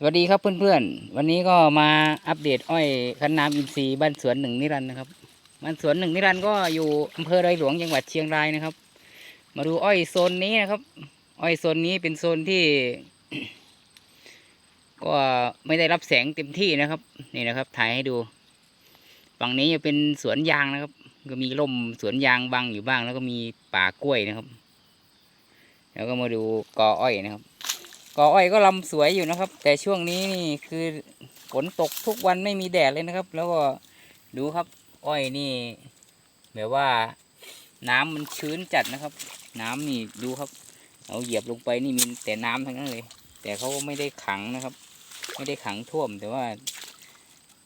สวัสดีครับเพื่อนๆ วันนี้ก็มาอัปเดตอ้อยคันน้ำอินทรีย์บ้านสวนหนึ่งนิรันดร์นะครับบ้านสวนหนึ่งนิรันดร์ก็อยู่อำเภอไรหลวงจังหวัดเชียงรายนะครับ มาดูอ้อยโซนนี้นะครับ อ้อยโซนนี้เป็นโซนที่ ก็ไม่ได้รับแสงเต็มที่นะครับ นี่นะครับ ถ่ายให้ดู ฝั่งนี้จะเป็นสวนยางนะครับ ก็มีร่มสวนยางบังอยู่บ้าง แล้วก็มีป่ากล้วยนะครับ แล้วก็มาดูกออ้อยนะครับ กออ้อยก็ลำสวยอยู่นะครับ แต่ช่วงนี้นี่คือฝนตกทุกวันไม่มีแดดเลยนะครับ แล้วก็ดูครับอ้อยนี่แบบว่าน้ำมันชื้นจัดนะครับ น้ำนี่ดูครับเอาเหยียบลงไปนี่มีแต่น้ำทั้งนั้นเลย แต่เขาก็ไม่ได้ขังนะครับ ไม่ได้ขังท่วม แต่ว่า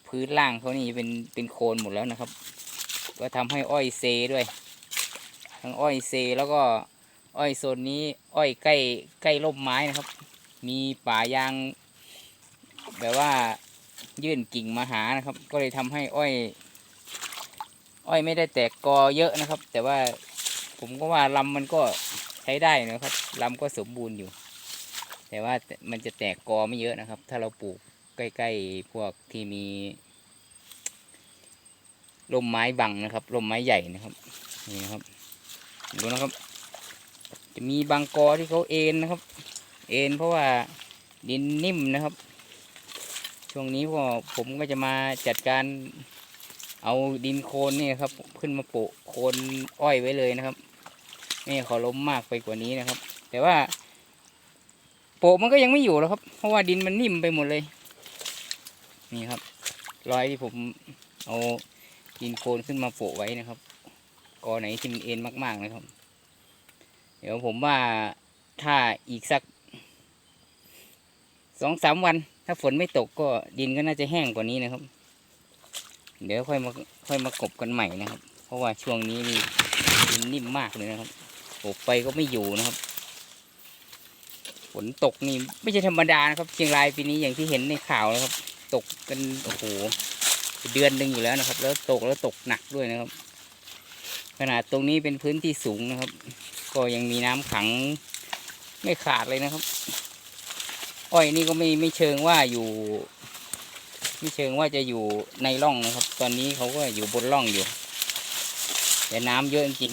พื้นล่างเขานี่เป็นเป็นโคลนหมดแล้วนะครับ ก็ทำให้อ้อยเซด้วย ทั้งอ้อยเซแล้วก็อ้อยโซนนี้อ้อยใกล้ใกล้ร่มไม้นะครับ มีป่ายาง แบบว่ายื่นกิ่งมาหานะครับ ก็เลยทำให้อ้อย อ้อยไม่ได้แตกกอเยอะนะครับ แต่ว่าผมก็ว่าลำมันก็ใช้ได้นะครับลำก็สมบูรณ์อยู่ แต่ว่ามันจะแตกกอไม่เยอะนะครับ ถ้าเราปลูกใกล้ ๆ พวกที่มีร่มไม้บังนะครับร่มไม้ใหญ่นะครับนี่นะครับดูนะครับ จะมีบางกอที่เขาเอ็นนะครับ เอ็นเพราะว่าดินนิ่มนะครับ ช่วงนี้ก็ผมก็จะมาจัดการเอาดินโคลนนี่ครับ ขึ้นมาโปะโคลนอ้อยไว้เลยนะครับนี่เขาล้มมากไปกว่านี้นะครับ แต่ว่า โปะมันก็ยังไม่อยู่แล้วครับ เพราะว่าดินมันนิ่มไปหมดเลย นี่ครับ รอยที่ผมเอาดินโคลนขึ้นมาโปะไว้นะครับกอไหนที่มันเอ็นมากๆนะครับ เดี๋ยวผมว่าถ้าอีกสัก สองสามวัน ถ้าฝนไม่ตกก็ดินก็น่าจะแห้งกว่านี้นะครับ เดี๋ยวค่อยมาค่อยมากบกันใหม่นะครับ เพราะว่าช่วงนี้นี่ดินนิ่มมากเลยนะครับปลูกไปก็ไม่อยู่นะครับ ฝนตกนี่ไม่ใช่ธรรมดานะครับ เชียงรายปีนี้อย่างที่เห็นในข่าวนะครับ ตกกันโอ้โหเดือนหนึ่งอยู่แล้วนะครับ แล้วตกแล้วตกหนักด้วยนะครับ ขนาดตรงนี้เป็นพื้นที่สูงนะครับ ก็ยังมีน้ำขังไม่ขาดเลยนะครับ อ้อยนี่ก็ไม่ไม่เชิงว่าอยู่ ไม่เชิงว่าจะอยู่ในร่องนะครับ ตอนนี้เขาก็อยู่บนร่องอยู่ แต่น้ำเยอะจริง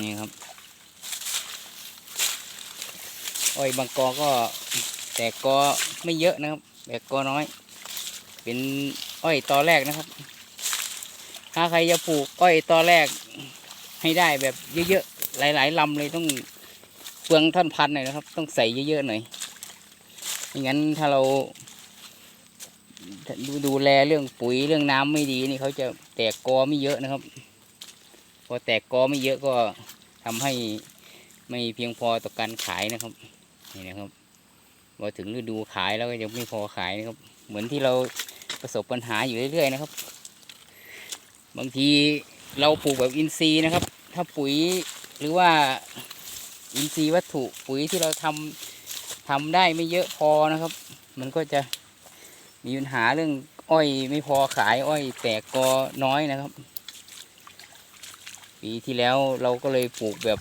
นี่ครับ อ้อยบางกอก็แต่กอไม่เยอะนะครับ แต่กอน้อย เป็นอ้อยตอแรกนะครับ ถ้าใครจะปลูกอ้อยตอแรกให้ได้แบบเยอะๆหลายๆลำเลยต้องเปลืองท่อนพันหน่อยนะครับ ต้องใส่เยอะๆหน่อย ไม่งั้นถ้าเราดูดูแลเรื่องปุ๋ยเรื่องน้ำไม่ดีนี่เขาจะแตกกอไม่เยอะนะครับ พอแตกกอไม่เยอะก็ทำให้ไม่เพียงพอต่อการขายนะครับนี่นะครับพอถึงฤดูขายแล้วก็ยังไม่พอขายนะครับ เหมือนที่เราประสบปัญหาอยู่เรื่อยๆนะครับ บางทีเราปลูกแบบอินทรีย์นะครับ ถ้าปุ๋ยหรือว่าอินทรีย์วัตถุปุ๋ยที่เราทำ ทำได้ไม่เยอะพอนะครับ มันก็จะมีปัญหาเรื่องอ้อยไม่พอขายอ้อยแตกกอน้อยนะครับ ปีที่แล้วเราก็เลยปลูกแบบ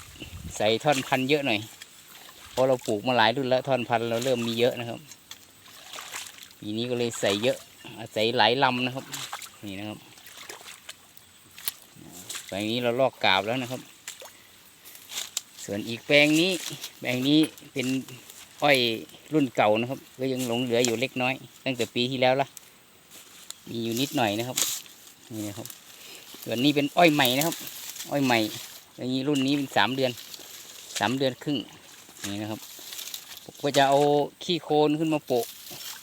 ใส่ท่อนพันธุ์เยอะหน่อย เพราะเราปลูกมาหลายรุ่นแล้วท่อนพันธุ์เราเริ่มมีเยอะนะครับ ปีนี้ก็เลยใส่เยอะใส่หลายลำนะครับ นี่นะครับแปลงนี้เราลอกกาบแล้วนะครับ ส่วนอีกแปลงนี้แปลงนี้เป็น อ้อยรุ่นเก่านะครับ ก็ยังหลงเหลืออยู่เล็กน้อย ตั้งแต่ปีที่แล้วละมีอยู่นิดหน่อยนะครับนี่นะครับส่วนนี้เป็นอ้อยใหม่นะครับ อ้อยใหม่อันนี้รุ่นนี้เป็นสามเดือนสามเดือนครึ่งนี่นะครับผมก็จะเอาขี้โคลนขึ้นมาโปะ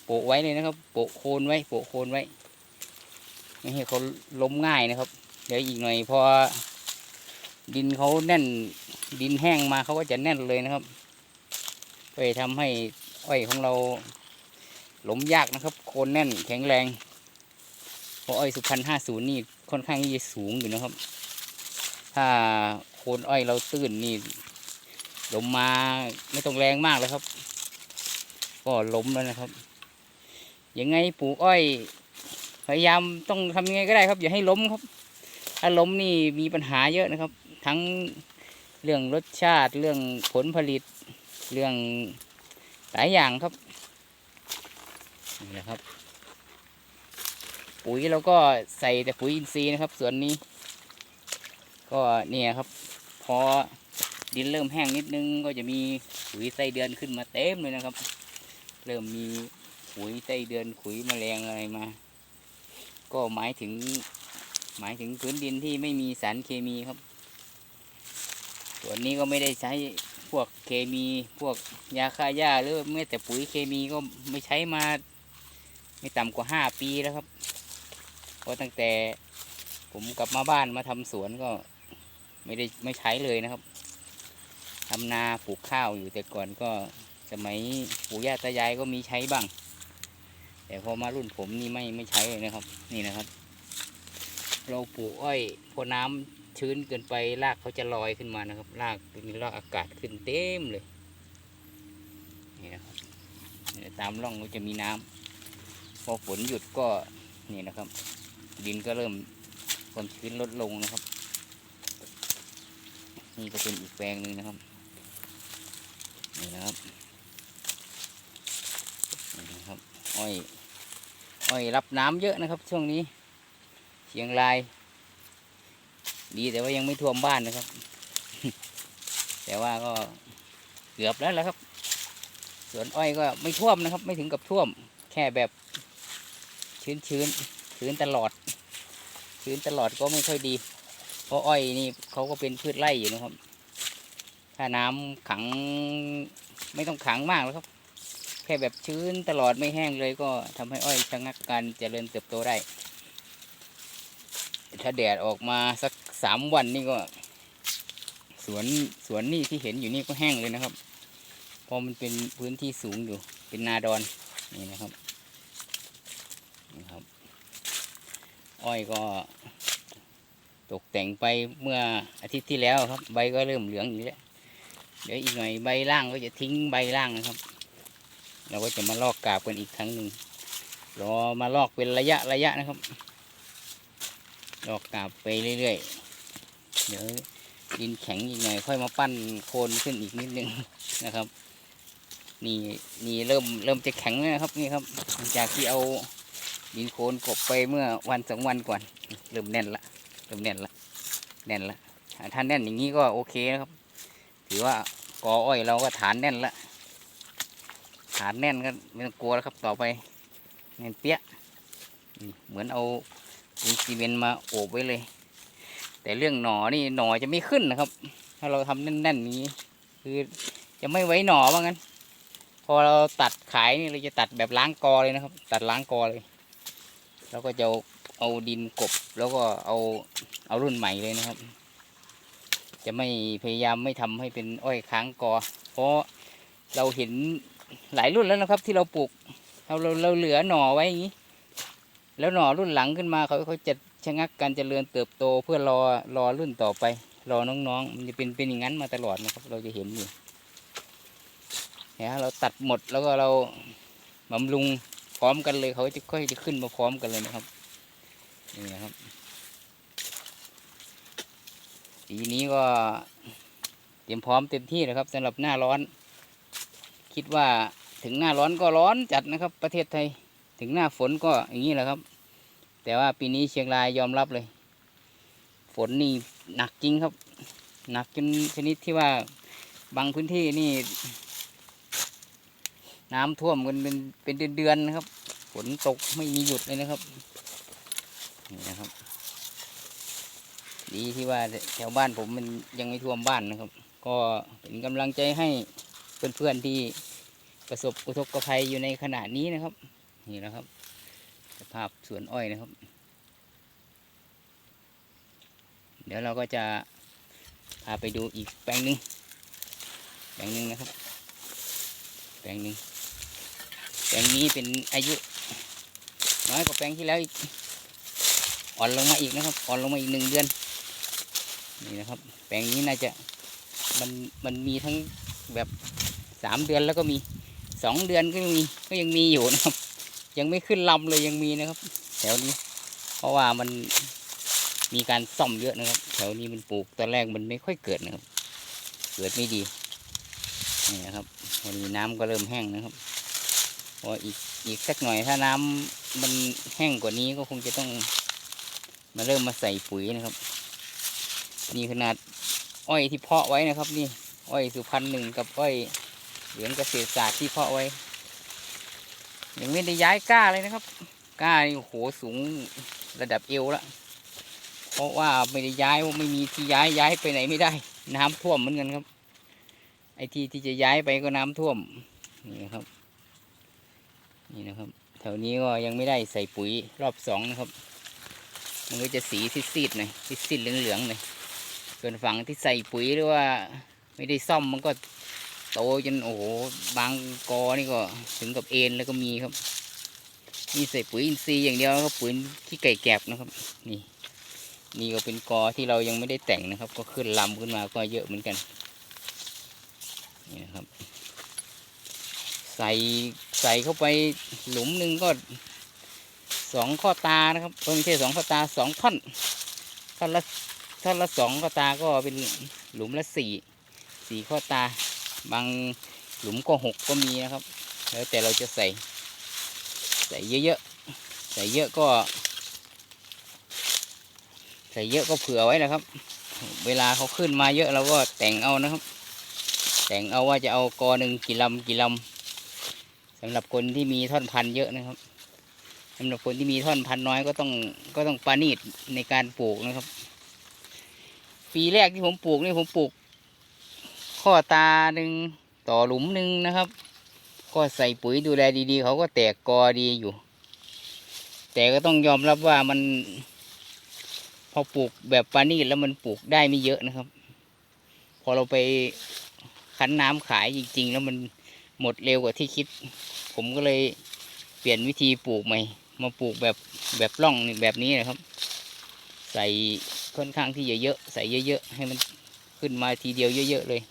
โปะไว้เลยนะครับ โปะโคนไว้โปะโคนไว้ไม่ให้เขาล้มง่ายนะครับ เดี๋ยวอีกหน่อยพอดินเขาแน่นดินแห้งมาเขาก็จะแน่นเลยนะครับ ก็จะทำให้อ้อยของเราล้มยากนะครับโคนแน่นแข็งแรงเพราะอ้อยสุพรรณห้าศูนย์นี่ค่อนข้างที่จะสูงอยู่นะครับ ถ้าโคนอ้อยเราตื้นนี่ล้มมาไม่ต้องแรงมากเลยครับ ก็ล้มแล้วนะครับยังไงปลูกอ้อย พยายามต้องทำยังไงก็ได้ครับ อย่าให้ล้มครับ ถ้าล้มนี่มีปัญหาเยอะนะครับ ทั้งเรื่องรสชาติเรื่องผลผลิต เรื่องหลายอย่างครับนี่แหละครับ ปุ๋ยเราก็ใส่แต่ปุ๋ยอินทรีย์นะครับ ส่วนนี้ ก็เนี่ยครับ พอดินเริ่มแห้งนิดนึงก็จะมีปุ๋ยไส้เดือนขึ้นมาเต็มเลยนะครับ เริ่มมีปุ๋ยไส้เดือนขุยแมลงอะไรมา ก็หมายถึงหมายถึงพื้นดินที่ไม่มีสารเคมีครับ ส่วนนี้ก็ไม่ได้ใช้ วกเคมีพวกยาฆ่าหญ้าหรือแม้แต่ปุ๋ยเคมีก็ไม่ใช้มา ไม่ต่ำกว่าห้าปีแล้วครับเพราะตั้งแต่ผมกลับมาบ้านมาทำสวนก็ไม่ได้ไม่ใช้เลยนะครับทำนาปลูกข้าวอยู่แต่ก่อนก็สมัยปู่ย่าตายายก็มีใช้บ้าง แต่พอมารุ่นผมนี่ไม่ไม่ใช้เลยนะครับ นี่นะครับ เราปลูกอ้อยพอน้ำ ชื้นเกินไปรากเขาจะลอยขึ้นมานะครับรากมีรากอากาศขึ้นเต็มเลยนี่นะครับตามร่องก็จะมีน้ำพอฝนหยุดก็นี่นะครับ ดินก็เริ่มความชื้นลดลงนะครับ นี่ก็เป็นอีกแปลงหนึ่งนะครับนี่นะครับนี่นะครับอ้อยอ้อยรับน้ำเยอะนะครับ ช่วงนี้เชียงราย ดีแต่ว่ายังไม่ท่วมบ้านนะครับ แต่ว่าก็เกือบแล้วแหละครับ สวนอ้อยก็ไม่ท่วมนะครับ ไม่ถึงกับท่วม แค่แบบชื้นชื้นชื้นตลอด ชื้นตลอดก็ไม่ค่อยดี เพราะอ้อยนี่เขาก็เป็นพืชไร่อยู่นะครับ ถ้าน้ำขังไม่ต้องขังมากแล้วครับ แค่แบบชื้นตลอดไม่แห้งเลยก็ทำให้อ้อยชะงักการเจริญเติบโตได้ถ้าแดดออกมาสัก สามวันนี่ก็สวนสวนนี่ที่เห็นอยู่นี่ก็แห้งเลยนะครับเพราะมันเป็นพื้นที่สูงอยู่ เป็นนาดอนนี่นะครับนี่ครับ อ้อยก็ ตกแต่งไปเมื่ออาทิตย์ที่แล้วครับ ใบก็เริ่มเหลืองอยู่แล้วเดี๋ยวอีกหน่อยใบล่างก็จะทิ้งใบล่างนะครับ เราก็จะมาลอกกาบกันอีกครั้งหนึ่งรอมาลอกเป็นระยะระยะนะครับ ลอกกาบไปเรื่อยๆ เดี๋ยวดินแข็งอีกหน่อยค่อยมาปั้นโคนขึ้นอีกนิดนึงนะครับนี่นี่เริ่มเริ่มจะแข็งแล้วนะครับนี่ครับหลังจากที่เอาดินโคลนกบไปเมื่อวันสองวันก่อนเริ่มแน่นละเริ่มแน่นละแน่นละถ้าแน่นอย่างนี้ก็โอเคนะครับ ถือว่ากออ้อยเราก็ฐานแน่นละฐานแน่นก็ไม่ต้องกลัวแล้วครับต่อไปแน่นเปี้ยเหมือนเอาปูนซีเมนต์มาโอบไว้เลย แต่เรื่องหนอนี่หนอจะไม่ขึ้นนะครับ ถ้าเราทำแน่นๆนี้ คือจะไม่ไว้หนอว่างั้น พอเราตัดขายนี่เราจะตัดแบบล้างกอเลยนะครับ ตัดล้างกอเลย แล้วก็จะเอาเอาดินกบแล้วก็เอาเอารุ่นใหม่เลยนะครับ จะไม่พยายามไม่ทำให้เป็นอ้อยค้างกอ เพราะเราเห็นหลายรุ่นแล้วนะครับ ที่เราปลูกเราเราเราเหลือหน่อไว้อย่างนี้ แล้วหน่อรุ่นหลังขึ้นมาเขาเขาจะ ชะงักการเจริญเติบโตเพื่อรอรอรุ่นต่อไป รอน้องๆ มันจะเป็นเป็นอย่างนั้นมาตลอดนะครับ เราจะเห็นอยู่เนี่ยเราตัดหมดแล้วก็เราบำรุงพร้อมกันเลยเขาจะค่อยจะขึ้นมาพร้อมกันเลยนะครับนี่นะครับปีนี้ก็เตรียมพร้อมเต็มที่นะครับสำหรับหน้าร้อน คิดว่าถึงหน้าร้อนก็ร้อนจัดนะครับ ประเทศไทย ถึงหน้าฝนก็อย่างนี้แหละครับ แต่ว่าปีนี้เชียงรายยอมรับเลย ฝนนี่หนักจริงครับ หนักจนชนิดที่ว่าบางพื้นที่นี่ น้ำท่วมกันเป็นเป็นเดือนๆนะครับ ฝนตกไม่มีหยุดเลยนะครับนี่นะครับ ดีที่ว่าแถวบ้านผมมันยังไม่ท่วมบ้านนะครับ ก็เป็นกำลังใจให้เพื่อนๆที่ประสบอุทกภัยอยู่ในขณะนี้นะครับ นี่นะครับ สภาพสวนอ้อยนะครับ เดี๋ยวเราก็จะพาไปดูอีกแปลงหนึ่งแปลงหนึ่งนะครับ แปลงหนึ่งแปลงนี้เป็นอายุ น้อยกว่าแปลงที่แล้วอีกอ่อนลงมาอีกนะครับ อ่อนลงมาอีกหนึ่งเดือน นี่นะครับ แปลงนี้น่าจะมันมันมีทั้งแบบสามเดือนแล้วก็มีสองเดือนก็มีก็ยังมีอยู่นะครับ ยังไม่ขึ้นลำเลยยังมีนะครับ แถวนี้ เพราะว่ามันมีการซ่อมเยอะนะครับ แถวนี้มันปลูกตอนแรกมันไม่ค่อยเกิดนะครับ เกิดไม่ดีนี่นะครับวันนี้น้ำก็เริ่มแห้งนะครับพออีกอีกสักหน่อยถ้าน้ำมันแห้งกว่านี้ก็คงจะต้องมาเริ่มมาใส่ปุ๋ยนะครับ นี่ขนาดอ้อยที่เพาะไว้นะครับ นี่ อ้อยสุพรรณหนึ่งกับอ้อยเหลืองเกษตรศาสตร์ที่เพาะไว้ ยังไม่ได้ย้ายก้าเลยนะครับ ก้านี่โอ้โหสูงระดับเอวและเพราะว่าไม่ได้ย้ายว่าไม่มีที่ย้ายย้ายไปไหนไม่ได้ น้ำท่วมเหมือนกันครับ ไอที่ที่จะย้ายไปก็น้ำท่วมนี่นะครับ นี่นะครับ แถวนี้ก็ยังไม่ได้ใส่ปุ๋ยรอบสองนะครับ มันก็จะสีซีดๆหน่อยซีดๆเหลืองๆหน่อยส่วนฝั่งที่ใส่ปุ๋ยหรือว่า ไม่ได้ซ่อมมันก็ โตจนโอ้โหบางกอนี่ก็ถึงกับเอ็นแล้วก็มีครับนี่ใส่ปุ๋ยอินทรีย์อย่างเดียวแล้วก็ปุ๋ยที่ไก่แกบนะครับ นี่ นี่ก็เป็นกอที่เรายังไม่ได้แต่งนะครับ ก็ขึ้นลำขึ้นมาก็เยอะเหมือนกันนี่นะครับ ใส่ใส่เข้าไปหลุมหนึ่งก็สองข้อตานะครับไม่ใช่สองข้อตาสองท่อนท่อนละท่อนละสองข้อตาก็เป็นหลุมละสี่สี่ข้อตา บางหลุมก็หกก็มีนะครับ แล้วแต่เราจะใส่ ใส่เยอะๆ ใส่เยอะก็ ใส่เยอะก็เผื่อไว้นะครับ เวลาเขาขึ้นมาเยอะเราก็แต่งเอานะครับ แต่งเอาว่าจะเอากอหนึ่งกี่ลำกี่ลำสำหรับคนที่มีท่อนพันเยอะนะครับสำหรับคนที่มีท่อนพันน้อยก็ต้องก็ต้องปานีตในการปลูกนะครับ ปีแรกที่ผมปลูกนี่ผมปลูก ข้อตาหนึ่งต่อหลุมหนึ่งนะครับ ก็ใส่ปุ๋ยดูแลดีๆ เขาก็แตกกอดีอยู่ แต่ก็ต้องยอมรับว่ามัน พอปลูกแบบปานีตแล้วมันปลูกได้ไม่เยอะนะครับ พอเราไปคั้นน้ำขายจริง ๆ แล้วมันหมดเร็วกว่าที่คิด ผมก็เลยเปลี่ยนวิธีปลูกใหม่ มาปลูกแบบแบบร่องแบบนี้นะครับ ใส่ค่อนข้างที่เยอะๆใส่เยอะๆให้มันขึ้นมาทีเดียวเยอะ ๆ เลย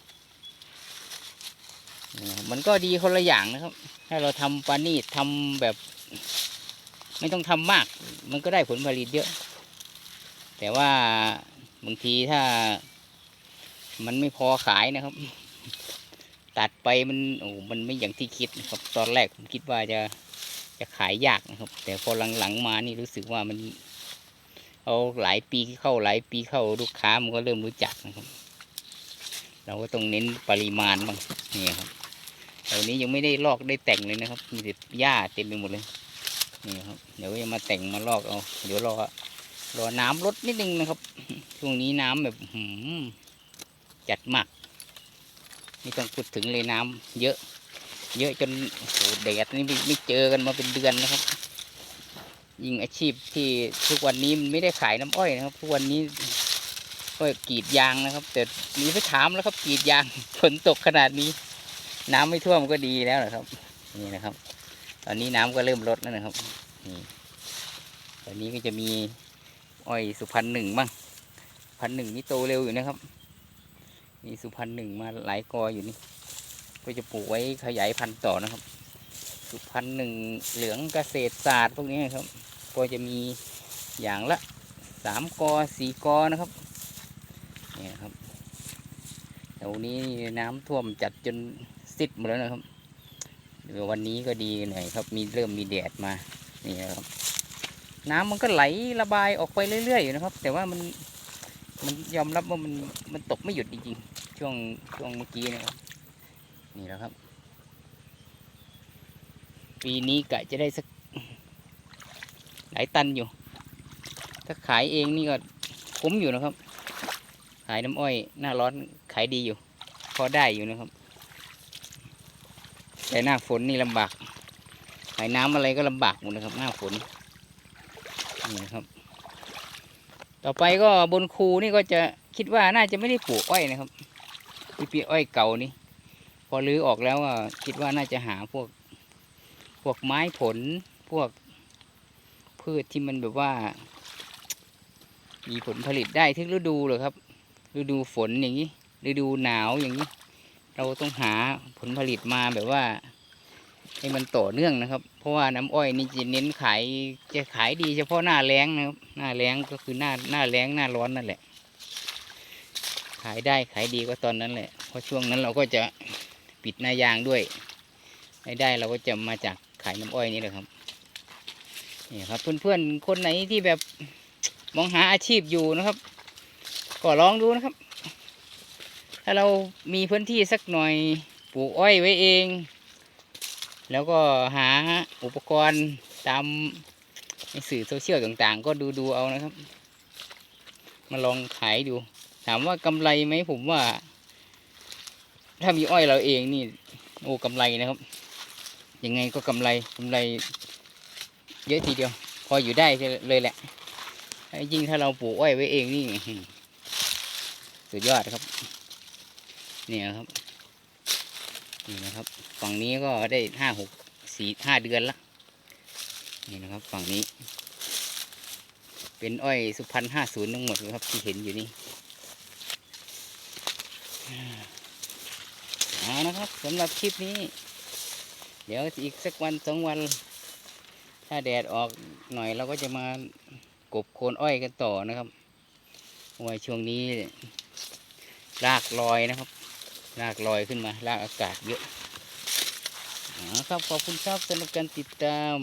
มันก็ดีคนละอย่างนะครับ ถ้าเราทำปานีตทำแบบ ไม่ต้องทำมาก มันก็ได้ผลผลิตเยอะ แต่ว่าบางทีถ้า มันไม่พอขายนะครับ ตัดไปมันโอ้มันไม่อย่างที่คิดนะครับ ตอนแรกผมคิดว่าจะจะขายยากนะครับ แต่พอหลังๆมานี่รู้สึกว่ามัน เอาหลายปีเข้าหลายปีเข้าลูกค้ามันก็เริ่มรู้จักนะครับ เราก็ต้องเน้นปริมาณบ้างนี่ครับ แถวนี้ยังไม่ได้ลอกได้แต่งเลยนะครับ มีแต่หญ้าเต็มไปหมดเลยนี่ครับเดี๋ยวจะมาแต่งมาลอกเอา เดี๋ยวรอรอน้ำลดนิดนึงนะครับช่วงนี้น้ำแบบหืมจัดมากไม่ต้องพูดถึงเลยน้ำเยอะ เยอะจนโอ้โหแดดนี่ไม่เจอกันมาเป็นเดือนนะครับ ยิ่งอาชีพที่ทุกวันนี้มันไม่ได้ขายน้ำอ้อยนะครับ ทุกวันนี้ก็กรีดยางนะครับ แต่มีไปถามแล้วครับกรีดยางฝนตกขนาดนี้ น้ำไม่ท่วมก็ดีแล้วนะครับ นี่นะครับ ตอนนี้น้ำก็เริ่มลดแล้วนะครับนี่ตอนนี้ก็จะมีอ้อยสุพรรณหนึ่งบ้างพันหนึ่งนี่โตเร็วอยู่นะครับ มีสุพรรณหนึ่งมาหลายกออยู่นี่ ก็จะปลูกไว้ขยายพันธุ์ต่อนะครับ สุพรรณหนึ่งเหลืองเกษตรศาสตร์พวกนี้นะครับ ก็จะมีอย่างละสามกอสี่กอนะครับนี่ครับแถวนี้น้ำท่วมจัดจน ซิดหมดแล้วนะครับเดี๋ยววันนี้ก็ดีหน่อยครับมีเริ่มมีแดดมานี่นะครับ น้ำมันก็ไหลระบายออกไปเรื่อยๆอยู่นะครับ แต่ว่ามันมันยอมรับว่ามันมันตกไม่หยุดจริงๆช่วงช่วงเมื่อกี้นะครับนี่แหละครับ ปีนี้กะจะได้สักหลายตันอยู่ ถ้าขายเองนี่ก็คุ้มอยู่นะครับ ขายน้ำอ้อยหน้าร้อนขายดีอยู่ พอได้อยู่นะครับ แต่หน้าฝนนี่ลำบากขายน้ำอะไรก็ลำบากหมดนะครับ หน้าฝนนี่นะครับ ต่อไปก็บนคูนี่ก็จะคิดว่าน่าจะไม่ได้ปลูกอ้อยนะครับที่ปีอ้อยเก่านี่พอรื้อออกแล้วก็คิดว่าน่าจะหาพวกพวกไม้ผลพวกพืชที่มันแบบว่า มีผลผลิตได้ทุกฤดูเลยครับ ฤดูฝนอย่างนี้ฤดูหนาวอย่างนี้ เราต้องหาผลผลิตมาแบบว่า ให้มันต่อเนื่องนะครับ เพราะว่าน้ำอ้อยนี่จะเน้นขายจะขายดีเฉพาะหน้าแล้งนะครับ หน้าแล้งก็คือหน้าหน้าแล้งหน้าร้อนนั่นแหละ ขายได้ขายดีก็ตอนนั้นแหละเพราะช่วงนั้นเราก็จะปิดหน้ายางด้วยรายได้เราก็จะมาจากขายน้ำอ้อยนี่แหละครับนี่ครับ เพื่อนๆคนไหนที่แบบมองหาอาชีพอยู่นะครับ ก็ลองดูนะครับ ถ้าเรามีพื้นที่สักหน่อยปลูกอ้อยไว้เอง แล้วก็หาอุปกรณ์ตามในสื่อโซเชียลต่างๆ ก็ดูดูๆเอานะครับ มาลองขายดู ถามว่ากำไรไหมผมว่า ถ้ามีอ้อยเราเองนี่ โอ้กำไรนะครับ ยังไงก็กำไรกำไร เยอะทีเดียว พออยู่ได้เลยแหละ ยิ่งถ้าเราปลูกอ้อยไว้เองนี่สุดยอดครับ เนี่ยครับ นี่นะครับ ฝั่งนี้ก็ได้ห้าหกสี่ห้าเดือนละนี่นะครับ ฝั่งนี้ เป็นอ้อยสุพรรณห้าศูนย์ทั้งหมดเลยครับที่เห็นอยู่นี่เอานะครับสำหรับคลิปนี้ เดี๋ยวอีกสักวันสองวัน ถ้าแดดออกหน่อยเราก็จะมากบโคนอ้อยกันต่อนะครับว่าช่วงนี้รากลอยนะครับ รากลอยขึ้นมารากอากาศเยอะครับขอบคุณครับสำหรับการติดตาม